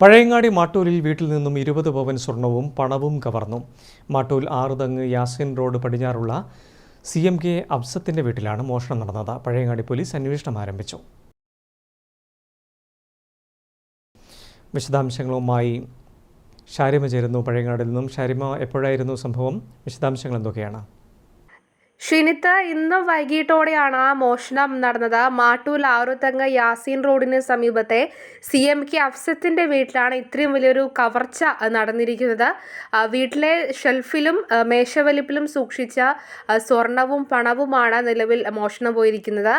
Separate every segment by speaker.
Speaker 1: പഴയങ്ങാടി മാട്ടൂരിൽ വീട്ടിൽ നിന്നും ഇരുപത് പവൻ സ്വർണവും പണവും കവർന്നു. മാട്ടൂർ ആറുതങ്ങ് യാസിൻ റോഡ് പടിഞ്ഞാറുള്ള സി എം കെ അബ്സത്തിന്റെ വീട്ടിലാണ് മോഷണം നടന്നത്. പഴയങ്ങാടി പോലീസ് അന്വേഷണം ആരംഭിച്ചു. വിശദാംശങ്ങളുമായി ഷാരിമ ചേരുന്നു. പഴയങ്ങാടിൽ നിന്നും ഷാരിമ എപ്പോഴായിരുന്നു സംഭവം? വിശദാംശങ്ങൾ എന്തൊക്കെയാണ്?
Speaker 2: ഷിനിത്ത് ഇന്ന് വൈകിട്ടോടെയാണ് ആ മോഷണം നടന്നത്. മാട്ടൂൽ ആറുതങ്ങ യാസീൻ റോഡിന് സമീപത്തെ സി എം കെ അഫ്സത്തിന്റെ വീട്ടിലാണ് ഇത്രയും വലിയൊരു കവർച്ച നടന്നിരിക്കുന്നത്. വീട്ടിലെ ഷെൽഫിലും മേശവലിപ്പിലും സൂക്ഷിച്ച സ്വർണവും പണവുമാണ് നിലവിൽ മോഷണം പോയിരിക്കുന്നത്.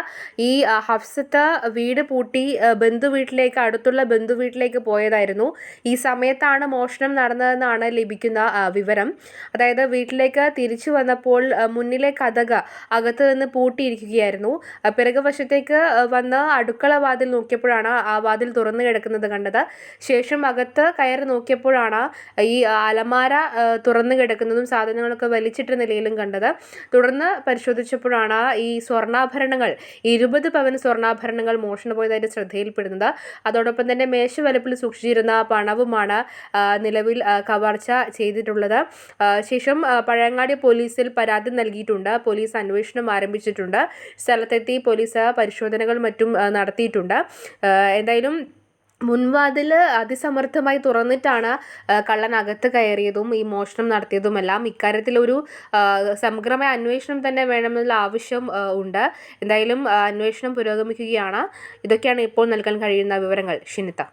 Speaker 2: ഈ ഹഫ്സത്ത് വീട് പൂട്ടി ബന്ധു വീട്ടിലേക്ക് അടുത്തുള്ള ബന്ധു വീട്ടിലേക്ക് പോയതായിരുന്നു. ഈ സമയത്താണ് മോഷണം നടന്നതെന്നാണ് ലഭിക്കുന്ന വിവരം. അതായത് വീട്ടിലേക്ക് തിരിച്ചു വന്നപ്പോൾ മുന്നിലേക്ക് മുന്നിലെ കഥക അകത്ത് നിന്ന് പൂട്ടിയിരിക്കുകയായിരുന്നു. പിറകു വശത്തേക്ക് വന്ന് അടുക്കള വാതിൽ നോക്കിയപ്പോഴാണ് ആ വാതിൽ തുറന്നു കിടക്കുന്നത് കണ്ടത്. ശേഷം അകത്ത് കയറി നോക്കിയപ്പോഴാണ് ഈ അലമാര തുറന്നു കിടക്കുന്നതും സാധനങ്ങളൊക്കെ വലിച്ചിട്ട നിലയിലും കണ്ടത്. തുടർന്ന് പരിശോധിച്ചപ്പോഴാണ് ഈ സ്വർണാഭരണങ്ങൾ ഇരുപത് പവൻ സ്വർണാഭരണങ്ങൾ മോഷണം പോയതായിട്ട് ശ്രദ്ധയിൽപ്പെടുന്നത്. അതോടൊപ്പം തന്നെ മേശ വലപ്പിൽ സൂക്ഷിച്ചിരുന്ന പണവുമാണ് നിലവിൽ കവർച്ച ചെയ്തിട്ടുള്ളത്. ശേഷം പഴയങ്ങാടി പോലീസിൽ പരാതി നൽകിയിട്ടുണ്ട്. പോലീസ് അന്വേഷണം ആരംഭിച്ചിട്ടുണ്ട്. സ്ഥലത്തെത്തി പോലീസ് പരിശോധനകൾ മറ്റും നടത്തിയിട്ടുണ്ട്. എന്തായാലും മുൻവാതിൽ അതിസമർത്ഥമായി തുറന്നിട്ടാണ് കള്ളനകത്ത് കയറിയതും ഈ മോഷണം നടത്തിയതുമെല്ലാം. ഇക്കാര്യത്തിൽ ഒരു സമഗ്രമായ അന്വേഷണം തന്നെ വേണമെന്നുള്ള ആവശ്യം ഉണ്ട്. എന്തായാലും അന്വേഷണം പുരോഗമിക്കുകയാണ്. ഇതൊക്കെയാണ് ഇപ്പോൾ നൽകാൻ കഴിയുന്ന വിവരങ്ങൾ. ഷിനിത.